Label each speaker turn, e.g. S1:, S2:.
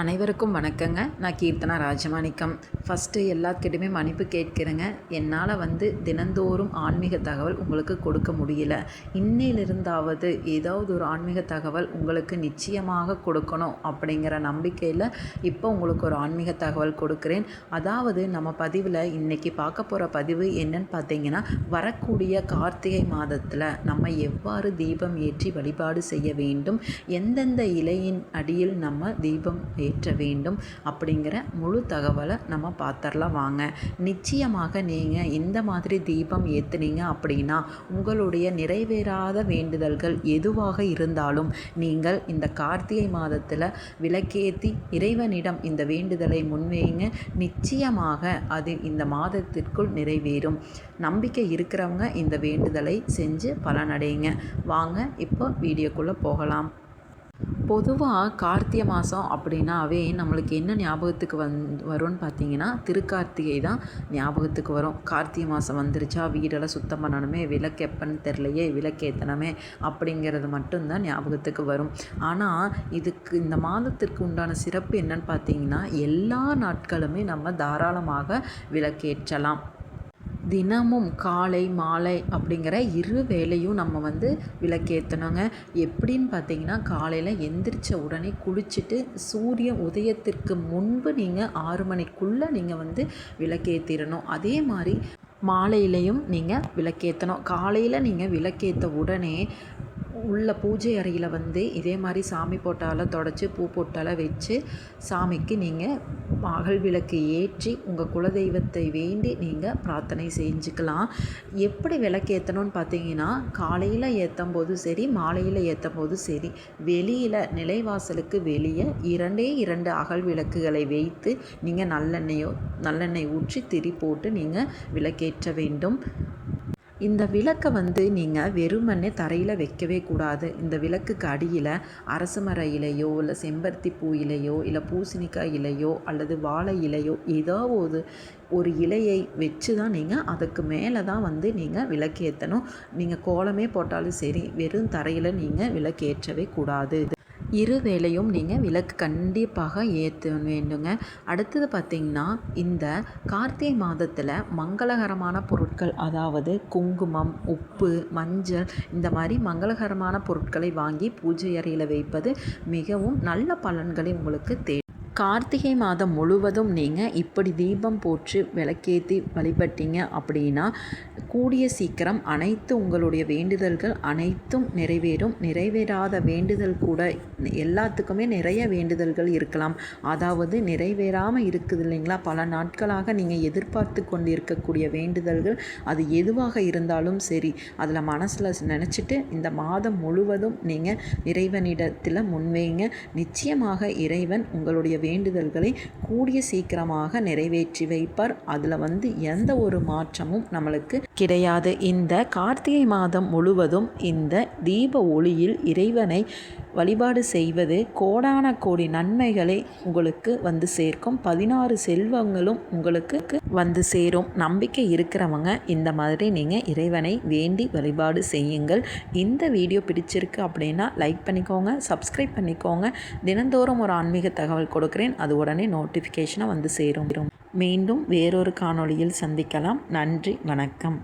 S1: அனைவருக்கும் வணக்கங்க. நான் கீர்த்தனா ராஜமாணிக்கம். ஃபஸ்ட்டு எல்லாத்துக்கிட்டையுமே மன்னிப்பு கேட்கிறேங்க. என்னால் வந்து தினந்தோறும் ஆன்மீக தகவல் உங்களுக்கு கொடுக்க முடியல. இன்னிலிருந்தாவது ஏதாவது ஒரு ஆன்மீக தகவல் உங்களுக்கு நிச்சயமாக கொடுக்கணும் அப்படிங்கிற நம்பிக்கையில் இப்போ உங்களுக்கு ஒரு ஆன்மீக தகவல் கொடுக்குறேன். அதாவது நம்ம பதிவில் இன்றைக்கி பார்க்க போகிற பதிவு என்னன்னு பார்த்தீங்கன்னா வரக்கூடிய கார்த்திகை மாதத்தில் நம்ம எவ்வாறு தீபம் ஏற்றி வழிபாடு செய்ய வேண்டும் எந்தெந்த இலையின் அடியில் நம்ம தீபம் ஏற்ற வேண்டும் அப்படிங்கிற முழு தகவலை நம்ம பார்த்துடலாம் வாங்க. நிச்சயமாக நீங்கள் இந்த மாதிரி தீபம் ஏற்றுனீங்க அப்படின்னா உங்களுடைய நிறைவேறாத வேண்டுதல்கள் எதுவாக இருந்தாலும் நீங்கள் இந்த கார்த்திகை மாதத்தில் விளக்கேற்றி இறைவனிடம் இந்த வேண்டுதலை முன்வைங்க. நிச்சயமாக அது இந்த மாதத்திற்குள் நிறைவேறும். நம்பிக்கை இருக்கிறவங்க இந்த வேண்டுதலை செஞ்சு பலனடைங்க. வாங்க இப்போ வீடியோக்குள்ளே போகலாம். பொதுவாக கார்த்திகை மாதம் அப்படின்னாவே நம்மளுக்கு என்ன ஞாபகத்துக்கு வந் வரும்னு பார்த்தீங்கன்னா திருக்கார்த்திகை தான் ஞாபகத்துக்கு வரும். கார்த்திகை மாதம் வந்துருச்சா வீடெல்லாம் சுத்தம் பண்ணணுமே விளக்கு எப்பன்னு தெரிலையே விளக்கேற்றணுமே அப்படிங்கிறது மட்டும்தான் ஞாபகத்துக்கு வரும். ஆனால் இதுக்கு இந்த மாதத்திற்கு உண்டான சிறப்பு என்னன்னு பார்த்தீங்கன்னா எல்லா நாட்களுமே நம்ம தாராளமாக விளக்கேற்றலாம். தினமும் காலை மாலை அப்படிங்கிற இரு வேளையும் நம்ம வந்து விளக்கேற்றணுங்க எப்படின்னு பார்த்தீங்கன்னா காலையில் எந்திரிச்ச உடனே குளிச்சுட்டு சூரிய உதயத்திற்கு முன்பு நீங்கள் ஆறு மணிக்குள்ளே நீங்கள் வந்து விளக்கேற்றிடணும் அதே மாதிரி மாலையிலையும் நீங்கள் விளக்கேற்றணும் காலையில் நீங்கள் விளக்கேற்ற உடனே உள்ள பூஜை அறையில் வந்து இதே மாதிரி சாமி போட்டால தொடச்சி பூ போட்டால வச்சு சாமிக்கு நீங்கள் அகல் விளக்கு ஏற்றி உங்கள் குலதெய்வத்தை வேண்டி நீங்கள் பிரார்த்தனை செஞ்சுக்கலாம். எப்படி விளக்கேற்றணும்னு பார்த்தீங்கன்னா காலையில் ஏற்றும் போதும் சரி மாலையில் ஏற்றும் போதும் சரி வெளியில் நிலைவாசலுக்கு வெளியே இரண்டே இரண்டு அகல் விளக்குகளை வைத்து நீங்கள் நல்லெண்ணெயோ நல்லெண்ணெய் ஊற்றி திரி போட்டு நீங்கள் விளக்கேற்ற வேண்டும். இந்த விளக்கை வந்து நீங்கள் வெறுமனே தரையில் வைக்கவே கூடாது. இந்த விளக்குக்கு அடியில் அரசு மர இலையோ இல்லை செம்பருத்தி பூ இலையோ இல்லை பூசணிக்காய் இலையோ அல்லது வாழை இலையோ ஏதோ ஒரு ஒரு இலையை வச்சு தான் நீங்கள் அதுக்கு மேலே தான் வந்து நீங்கள் விளக்கேற்றணும் நீங்கள் கோலமே போட்டாலும் சரி வெறும் தரையில் நீங்கள் விளக்கேற்றவே கூடாது. இரு வேளையும் நீங்கள் விளக்கு கண்டிப்பாக ஏற்ற வேண்டுங்க. அடுத்தது பார்த்திங்கன்னா இந்த கார்த்திகை மாதத்தில் மங்களகரமான பொருட்கள் அதாவது குங்குமம் உப்பு மஞ்சள் இந்த மாதிரி மங்களகரமான பொருட்களை வாங்கி பூஜை அறையில் வைப்பது மிகவும் நல்ல பலன்களை உங்களுக்கு தே கார்த்திகை மாதம் முழுவதும் நீங்கள் இப்படி தீபம் போற்று விளக்கேற்றி வழிபட்டீங்க அப்படின்னா கூடிய சீக்கிரம் அனைத்து உங்களுடைய வேண்டுதல்கள் அனைத்தும் நிறைவேறும். நிறைவேறாத வேண்டுதல் கூட எல்லாத்துக்குமே நிறைய வேண்டுதல்கள் இருக்கலாம். அதாவது நிறைவேறாமல் இருக்குது இல்லைங்களா? பல நாட்களாக நீங்கள் எதிர்பார்த்து கொண்டு இருக்கக்கூடிய வேண்டுதல்கள் அது எதுவாக இருந்தாலும் சரி அதில் மனசில் நினச்சிட்டு இந்த மாதம் முழுவதும் நீங்கள் இறைவனிடத்தில் முன்வைங்க. நிச்சயமாக இறைவன் உங்களுடைய வேண்டுதல்களை கூடிய சீக்கிரமாக நிறைவேற்றி வைப்பார். அதில் வந்து எந்த ஒரு மாற்றமும் நம்மளுக்கு கிடையாது. இந்த கார்த்திகை மாதம் முழுவதும் இந்த தீப ஒளியில் இறைவனை வழிபாடு செய்வது கோடான கோடி நன்மைகளை உங்களுக்கு வந்து சேர்க்கும். பதினாறு செல்வங்களும் உங்களுக்கு வந்து சேரும். நம்பிக்கை இருக்கிறவங்க இந்த மாதிரி நீங்கள் இறைவனை வேண்டி வழிபாடு செய்யுங்கள். இந்த வீடியோ பிடிச்சிருக்கு அப்படின்னா லைக் பண்ணிக்கோங்க சப்ஸ்கிரைப் பண்ணிக்கோங்க. தினந்தோறும் ஒரு ஆன்மீக தகவல் கொடுக்குறேன். அது உடனே நோட்டிஃபிகேஷனாக வந்து சேரும். மீண்டும் வேறொரு காணொளியில் சந்திக்கலாம். நன்றி வணக்கம்.